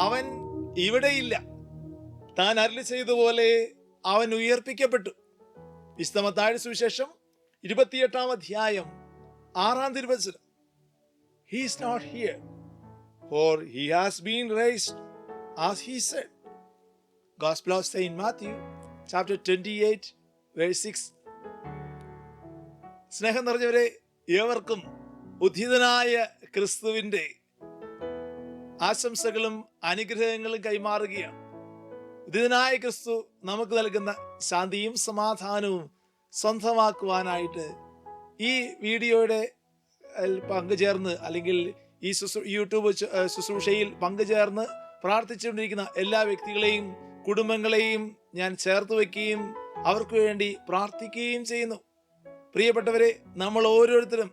അവൻ ഇവിടെയില്ല. താൻ അരളി ചെയ്തതുപോലെ അവൻ ഉയർപ്പിക്കപ്പെട്ടു. വിശുദ്ധമത്താഴ സുവിശേഷം ഇരുപത്തിയെട്ടാം അധ്യായം ആറാം തിരുവചനം. He's not here for he has been raised as he said gospel of saint Matthew chapter twenty eight verse six സ്നേഹം നിറഞ്ഞവരെ ഏവർക്കും ഉദ്ധിതനായ ക്രിസ്തുവിന്റെ ആശംസകളും അനുഗ്രഹങ്ങളും കൈമാറുകയാണ്. ദിനായ ക്രിസ്തു നമുക്ക് നൽകുന്ന ശാന്തിയും സമാധാനവും സ്വന്തമാക്കുവാനായിട്ട് ഈ വീഡിയോയുടെ പങ്കുചേർന്ന് അല്ലെങ്കിൽ ഈ ശുശ്രൂ യൂട്യൂബ് ശുശ്രൂഷയിൽ പങ്കുചേർന്ന് പ്രാർത്ഥിച്ചുകൊണ്ടിരിക്കുന്ന എല്ലാ വ്യക്തികളെയും കുടുംബങ്ങളെയും ഞാൻ ചേർത്ത് വയ്ക്കുകയും അവർക്ക് വേണ്ടി പ്രാർത്ഥിക്കുകയും ചെയ്യുന്നു. പ്രിയപ്പെട്ടവരെ നമ്മൾ ഓരോരുത്തരും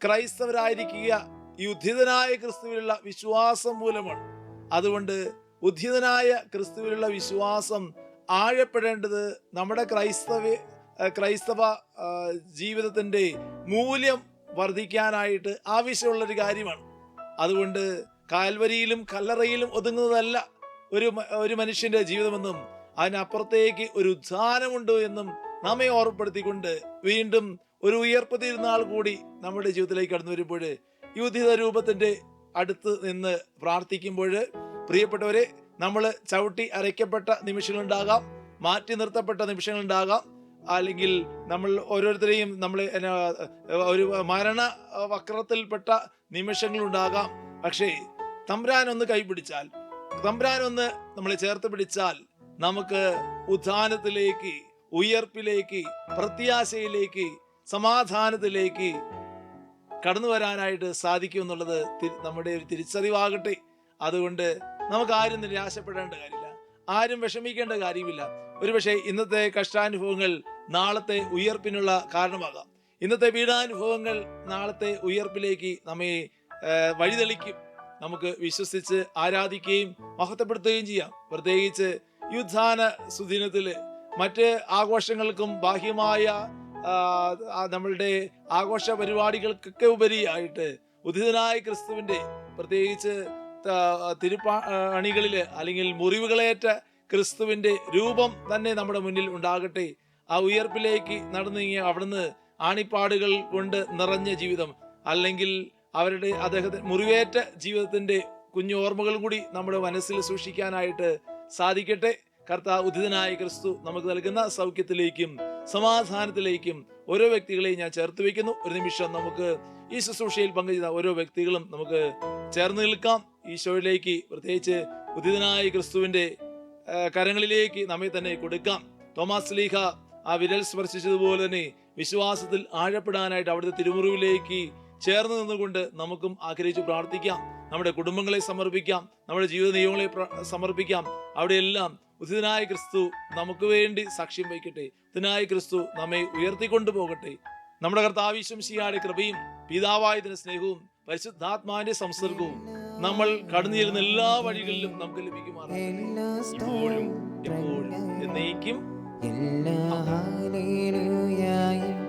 ക്രൈസ്തവരായിരിക്കുക ഈ ഉദ്ധിതനായ ക്രിസ്തുവിലുള്ള വിശ്വാസം മൂലമാണ്. അതുകൊണ്ട് ഉദ്ധിതനായ ക്രിസ്തുവിലുള്ള വിശ്വാസം ആഴപ്പെടേണ്ടത് നമ്മുടെ ക്രൈസ്തവ ക്രൈസ്തവ ജീവിതത്തിന്റെ മൂല്യം വർദ്ധിക്കാനായിട്ട് ആവശ്യമുള്ളൊരു കാര്യമാണ്. അതുകൊണ്ട് കാൽവരിയിലും കല്ലറയിലും ഒതുങ്ങുന്നതല്ല ഒരു ഒരു മനുഷ്യന്റെ ജീവിതമെന്നും അതിനപ്പുറത്തേക്ക് ഒരു ഉദ്ധാനമുണ്ട് എന്നും നമ്മെ ഓർമ്മപ്പെടുത്തിക്കൊണ്ട് വീണ്ടും ഒരു ഉയർപ്പ് തിരുന്നാൾ കൂടി നമ്മുടെ ജീവിതത്തിലേക്ക് കടന്നു വരുമ്പോൾ ഈ രൂപത്തിന്റെ അടുത്ത് നിന്ന് പ്രാർത്ഥിക്കുമ്പോൾ പ്രിയപ്പെട്ടവരെ നമ്മൾ ചവിട്ടി അരയ്ക്കപ്പെട്ട നിമിഷങ്ങളുണ്ടാകാം മാറ്റി നിർത്തപ്പെട്ട നിമിഷങ്ങളുണ്ടാകാം. അല്ലെങ്കിൽ നമ്മൾ ഓരോരുത്തരെയും നമ്മൾ ഒരു മരണ വക്രത്തിൽപ്പെട്ട നിമിഷങ്ങളുണ്ടാകാം. പക്ഷേ തമ്പ്രാൻ ഒന്ന് കൈപിടിച്ചാൽ തമ്പ്രാൻ ഒന്ന് നമ്മളെ ചേർത്ത് പിടിച്ചാൽ നമുക്ക് ഉത്ഥാനത്തിലേക്ക് ഉയർപ്പിലേക്ക് പ്രത്യാശയിലേക്ക് സമാധാനത്തിലേക്ക് കടന്നു വരാനായിട്ട് സാധിക്കും എന്നുള്ളത് നമ്മുടെ ഒരു തിരിച്ചറിവാകട്ടെ. അതുകൊണ്ട് നമുക്ക് ആരും നിരാശപ്പെടേണ്ട കാര്യമില്ല. ആരും വിഷമിക്കേണ്ട കാര്യമില്ല. ഒരുപക്ഷെ ഇന്നത്തെ കഷ്ടാനുഭവങ്ങൾ നാളത്തെ ഉയർപ്പിനുള്ള കാരണമാകാം. ഇന്നത്തെ പീഡാനുഭവങ്ങൾ നാളത്തെ ഉയർപ്പിലേക്ക് നമ്മെ വഴിതെളിക്കും. നമുക്ക് വിശ്വസിച്ച് ആരാധിക്കുകയും മഹത്വപ്പെടുത്തുകയും ചെയ്യാം. പ്രത്യേകിച്ച് യുദ്ധാന സുദിനത്തിൽ മറ്റ് ആഘോഷങ്ങൾക്കും ബാഹ്യമായ നമ്മളുടെ ആഘോഷ പരിപാടികൾക്കൊക്കെ ഉപരിയായിട്ട് ഉദിതനായ ക്രിസ്തുവിന്റെ പ്രത്യേകിച്ച് തിരുപ്പണികളിൽ അല്ലെങ്കിൽ മുറിവുകളേറ്റ ക്രിസ്തുവിന്റെ രൂപം തന്നെ നമ്മുടെ മുന്നിൽ ഉണ്ടാകട്ടെ. ആ ഉയർപ്പിലേക്ക് നടന്നിങ്ങി അവിടുന്ന് ആണിപ്പാടുകൾ കൊണ്ട് നിറഞ്ഞ ജീവിതം. അല്ലെങ്കിൽ അവരുടെ അദ്ദേഹത്തെ മുറിവേറ്റ ജീവിതത്തിന്റെ കുഞ്ഞു ഓർമ്മകൾ കൂടി നമ്മുടെ മനസ്സിൽ സൂക്ഷിക്കാനായിട്ട് സാധിക്കട്ടെ. കർത്താവ് ഉദിതനായ ക്രിസ്തു നമുക്ക് നൽകുന്ന സൗഖ്യത്തിലേക്കും സമാധാനത്തിലേക്കും ഓരോ വ്യക്തികളെയും ഞാൻ ചേർത്ത് വയ്ക്കുന്നു. ഒരു നിമിഷം നമുക്ക് ഈ ശുശ്രൂഷയിൽ പങ്കുചെയ്ത ഓരോ വ്യക്തികളും നമുക്ക് ചേർന്ന് നിൽക്കാം. ഈശോയിലേക്ക് പ്രത്യേകിച്ച് ഉദിതനായ ക്രിസ്തുവിന്റെ കരങ്ങളിലേക്ക് നമ്മെ തന്നെ കൊടുക്കാം. തോമസ് ലീഹ ആ വിരൽ സ്പർശിച്ചതുപോലെ തന്നെ വിശ്വാസത്തിൽ ആഴപ്പെടാനായിട്ട് അവിടുത്തെ തിരുമുറിവിലേക്ക് ചേർന്ന് നിന്നുകൊണ്ട് നമുക്കും ആഗ്രഹിച്ച് പ്രാർത്ഥിക്കാം. നമ്മുടെ കുടുംബങ്ങളെ സമർപ്പിക്കാം. നമ്മുടെ ജീവിത നിയമങ്ങളെ സമർപ്പിക്കാം. അവിടെയെല്ലാം ഉദിതനായ ക്രിസ്തു നമുക്ക് വേണ്ടി സാക്ഷ്യം വഹിക്കട്ടെ. ഉദിതനായ ക്രിസ്തു നമ്മെ ഉയർത്തിക്കൊണ്ടു പോകട്ടെ നമ്മുടെ കർത്താവിശ്വം ശിയാടെ കൃപയും പിതാവായതിന് സ്നേഹവും പരിശുദ്ധാത്മാവിന്റെ സംസർഗവും നമ്മൾ കടന്നിരുന്ന എല്ലാ വഴികളിലും നമുക്ക് ലഭിക്കുമാറും എപ്പോഴും എന്നേക്കും. എല്ലാ ഹാലേലൂയായും